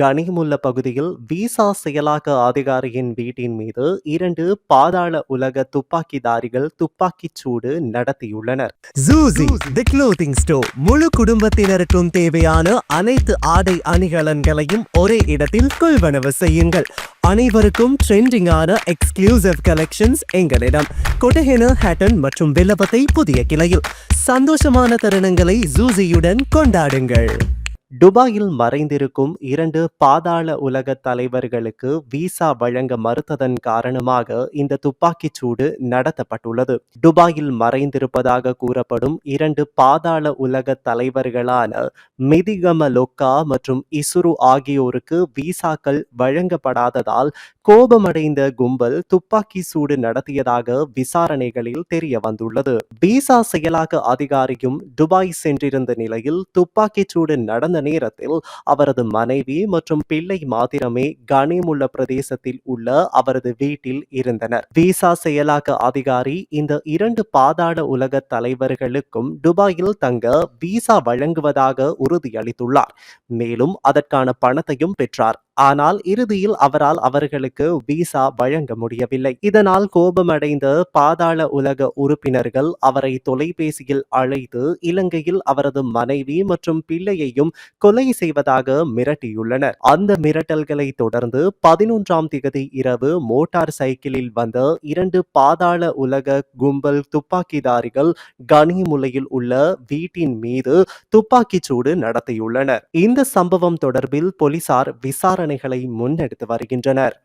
கனிமுல்ல பகுதியில் விசா செயலாக்க அதிகாரியின் வீட்டின் மீது இரண்டு பாதாள உலக துப்பாக்கிதாரிகள் துப்பாக்கிச் சூடு நடத்தியுள்ளனர். ஜூசி தி க்ளோத்திங் ஸ்டோர் முழு குடும்பத்தினருக்கும் தேவையான அனைத்து ஆடை அணிகலன்களையும் ஒரே இடத்தில் கொள்வனவு செய்யுங்கள். அனைவருக்கும் ட்ரெண்டிங்கான எக்ஸ்க்ளூசிவ் கலெக்ஷன்ஸ் எங்களிடம். கொட்டஹென ஹேட்டன் மற்றும் வில்லபத்தை புதிய கிளையில். சந்தோஷமான தருணங்களை ஜூசியுடன் கொண்டாடுங்கள். துபாயில் மறைந்திருக்கும் இரண்டு பாதாள உலக தலைவர்களுக்கு விசா வழங்க மறுத்ததன் காரணமாக இந்த துப்பாக்கிச் சூடு நடத்தப்பட்டுள்ளது. துபாயில் மறைந்திருப்பதாக கூறப்படும் இரண்டு பாதாள உலக தலைவர்களான மிதிகம லொக்கா மற்றும் இசுரு ஆகியோருக்கு விசாக்கள் வழங்கப்படாததால் கோபமடைந்த கும்பல் துப்பாக்கி சூடு நடத்தியதாக விசாரணைகளில் தெரிய வந்துள்ளது விசா செயலாக்க அதிகாரியும் துபாய் சென்றிருந்த நிலையில் துப்பாக்கிச் சூடு நடந்த நேரத்தில் அவரது மனைவி மற்றும் பிள்ளை மாத்திரமே கனிமுள்ள பிரதேசத்தில் உள்ள அவரது வீட்டில் இருந்தனர். விசா செயலாக்க அதிகாரி இந்த இரண்டு பாதாள உலக தலைவர்களுக்கும் துபாயில் தங்க விசா வழங்குவதாக உறுதியளித்துள்ளார். மேலும் அதற்கான பணத்தையும் பெற்றார். ஆனால் இறுதியில் அவரால் அவர்களுக்கு விசா வழங்க முடியவில்லை. இதனால் கோபமடைந்த பாதாள உலக உறுப்பினர்கள் அவரை தொலைபேசியில் அழைத்து இலங்கையில் அவரது மனைவி மற்றும் பிள்ளையையும் கொலை செய்வதாக மிரட்டியுள்ளனர். அந்த மிரட்டல்களை தொடர்ந்து பதினொன்றாம் திகதி இரவு மோட்டார் சைக்கிளில் வந்த இரண்டு பாதாள உலக கும்பல் துப்பாக்கிதாரிகள் கனிமுலையில் உள்ள வீட்டின் மீது துப்பாக்கிச் சூடு நடத்தியுள்ளனர். இந்த சம்பவம் தொடர்பில் போலீசார் விசாரணை விசாரணைகளை முன்னெடுத்து வருகின்றனர்.